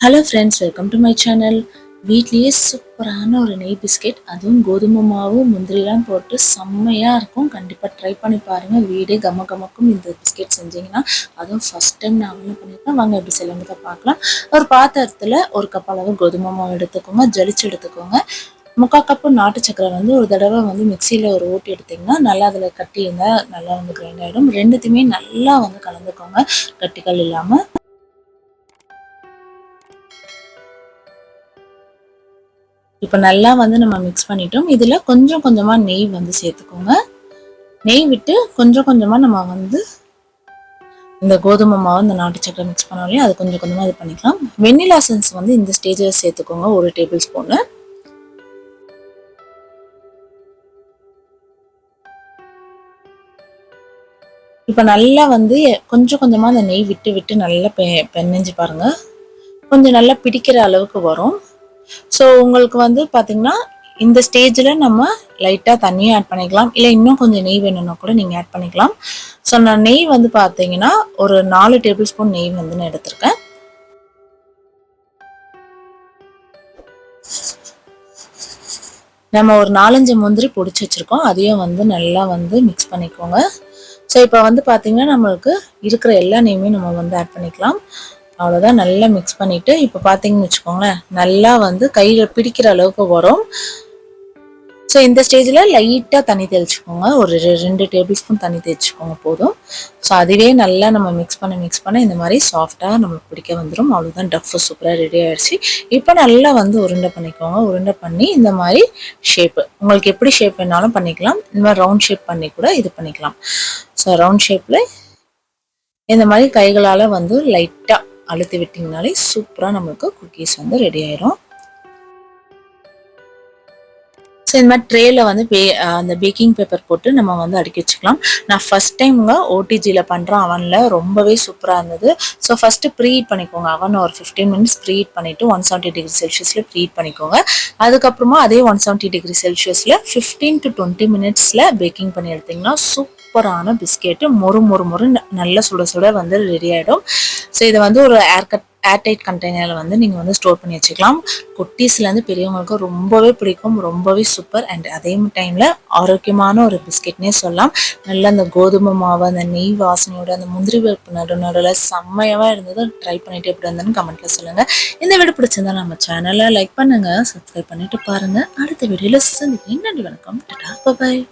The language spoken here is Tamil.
Hello friends welcome to my channel வீட்லேயே சூப்பரான ஒரு நெய் பிஸ்கெட் அதுவும் கோதுமை மாவும் முந்திரிலாம் போட்டு செம்மையாக இருக்கும். கண்டிப்பாக ட்ரை பண்ணி பாருங்கள் வீடே கம கமக்கும் இந்த பிஸ்கெட் செஞ்சீங்கன்னா அதுவும் ஃபஸ்ட் டைம் நான் என்ன பண்ணியிருக்கேன். வாங்க எப்படி செய்யலாங்கிறத பார்க்கலாம். ஒரு பாத்திரத்தில் ஒரு கப் அளவு கோதுமை மாவு எடுத்துக்கோங்க. ஜலிச்சு எடுத்துக்கோங்க. முக்கால் கப்பு நாட்டு சக்கரை வந்து ஒரு தடவை வந்து மிக்சியில் ஒரு ஓட்டி எடுத்திங்கன்னா நல்லா அதில் கட்டி நல்லா வந்து கிரைண்ட் ஆகிடும் ரெண்டுத்தையுமே நல்லா வந்து கலந்துக்கோங்க. கட்டிகள் இல்லாமல் இப்போ நல்லா வந்து நம்ம மிக்ஸ் பண்ணிட்டோம். இதில் கொஞ்சம் கொஞ்சமாக நெய் வந்து சேர்த்துக்கோங்க. நெய் விட்டு கொஞ்சம் கொஞ்சமாக நம்ம வந்து இந்த கோதுமை மாவு இந்த நாட்டு சக்கரை மிக்ஸ் பண்ணாலே அது கொஞ்சம் கொஞ்சமாக இது பண்ணிக்கலாம். வெண்ணிலா சென்ஸ் வந்து இந்த ஸ்டேஜில் சேர்த்துக்கோங்க. ஒரு டேபிள் ஸ்பூனு இப்போ நல்லா வந்து கொஞ்சம் கொஞ்சமாக அந்த நெய் விட்டு விட்டு நல்லா பெ பெண்ணெஞ்சு பாருங்கள் கொஞ்சம் நல்லா பிடிக்கிற அளவுக்கு வரும். ஸோ உங்களுக்கு வந்து பார்த்தீங்கன்னா இந்த ஸ்டேஜில் நம்ம லைட்டாக தண்ணியும் ஆட் பண்ணிக்கலாம். இல்லை இன்னும் கொஞ்சம் நெய் வேணும்னா கூட நீங்கள் ஆட் பண்ணிக்கலாம். ஸோ நான் நெய் வந்து பார்த்தீங்கன்னா ஒரு நாலு டேபிள் ஸ்பூன் நெய் வந்து நான் எடுத்திருக்கேன். நம்ம ஒரு நாலஞ்சு முந்திரி பிடிச்சி வச்சுருக்கோம். அதையும் வந்து நல்லா வந்து மிக்ஸ் பண்ணிக்கோங்க. ஸோ இப்போ வந்து பார்த்தீங்கன்னா நம்மளுக்கு இருக்கிற எல்லா நெய்யுமே நம்ம வந்து ஆட் பண்ணிக்கலாம். அவ்வளோதான் நல்லா மிக்ஸ் பண்ணிவிட்டு இப்போ பார்த்தீங்கன்னு வச்சுக்கோங்களேன் நல்லா வந்து கையில் பிடிக்கிற அளவுக்கு வரும். ஸோ இந்த ஸ்டேஜில் லைட்டாக தண்ணி தெளிச்சுக்கோங்க. ஒரு ரெண்டு டேபிள் ஸ்பூன் தண்ணி தெளிச்சுக்கோங்க போதும். ஸோ அதுவே நல்லா நம்ம மிக்ஸ் பண்ண மிக்ஸ் பண்ண இந்த மாதிரி சாஃப்டாக நம்மளுக்கு பிடிக்க வந்துடும் அவ்வளோதான் டஃப் சூப்பராக ரெடி ஆகிடுச்சு இப்போ நல்லா வந்து உருண்டை பண்ணிக்கோங்க. உருண்டை பண்ணி இந்த மாதிரி ஷேப்பு உங்களுக்கு எப்படி ஷேப் வேணாலும் பண்ணிக்கலாம். இந்த மாதிரி ரவுண்ட் ஷேப் பண்ணி கூட இது பண்ணிக்கலாம். ஸோ ரவுண்ட் ஷேப்பில் இந்த மாதிரி கைகளால் வந்து லைட்டாக அழுத்தி விட்டிங்கனாலே சூப்பராக நம்மளுக்கு குக்கீஸ் வந்து ரெடி ஆயிரும். ஸோ இந்த மாதிரி ட்ரேயில் வந்து பே அந்த பேக்கிங் பேப்பர் போட்டு நம்ம வந்து அடுக்கி வச்சுக்கலாம். நான் ஃபஸ்ட் டைமுங்க ஓடிஜியில் பண்ணுறேன் அவனில் ரொம்பவே சூப்பராக இருந்தது. ஸோ ஃபஸ்ட்டு ப்ரீட் பண்ணிக்கோங்க. அவன் ஒரு ஃபிஃப்டீன் மினிட்ஸ் ப்ரீட் பண்ணிவிட்டு ஒன் செவன்ட்டி டிகிரி செல்சியஸில் ப்ரீட் பண்ணிக்கோங்க. அதுக்கப்புறமா அதே ஒன் செவன்ட்டி டிகிரி செல்சியஸில் ஃபிஃப்டீன் டு டுவெண்ட்டி மினிட்ஸில் பேக்கிங் பண்ணி எடுத்திங்கன்னா சூப்பர் சூப்பரான பிஸ்கெட்டு. மொறு மொறு மொறு நல்ல சுட சுட வந்து ரெடி ஆகிடும் ஸோ இதை வந்து ஒரு ஏர் கட் ஏர்டைட் கண்டெய்னரில் வந்து நீங்கள் வந்து ஸ்டோர் பண்ணி வச்சுக்கலாம். குட்டீஸ்லேருந்து பெரியவங்களுக்கு ரொம்பவே பிடிக்கும். ரொம்பவே சூப்பர் அண்ட் அதே டைமில் ஆரோக்கியமான ஒரு பிஸ்கெட்னே சொல்லலாம். நல்ல அந்த கோதுமை மாவு அந்த நெய் வாசனையோட அந்த முந்திரி பருப்பு நடு நடுவில் செம்மையாக இருந்தது ட்ரை பண்ணிட்டு எப்படி இருந்ததுன்னு கமெண்ட்டில் சொல்லுங்கள் இந்த வீடு பிடிச்சிருந்தா நம்ம சேனலை லைக் பண்ணுங்கள் சப்ஸ்கிரைப் பண்ணிட்டு பாருங்கள் அடுத்த வீடியோவில் சந்திக்கிறேன். நன்றி வணக்கம். டாடா. பாய்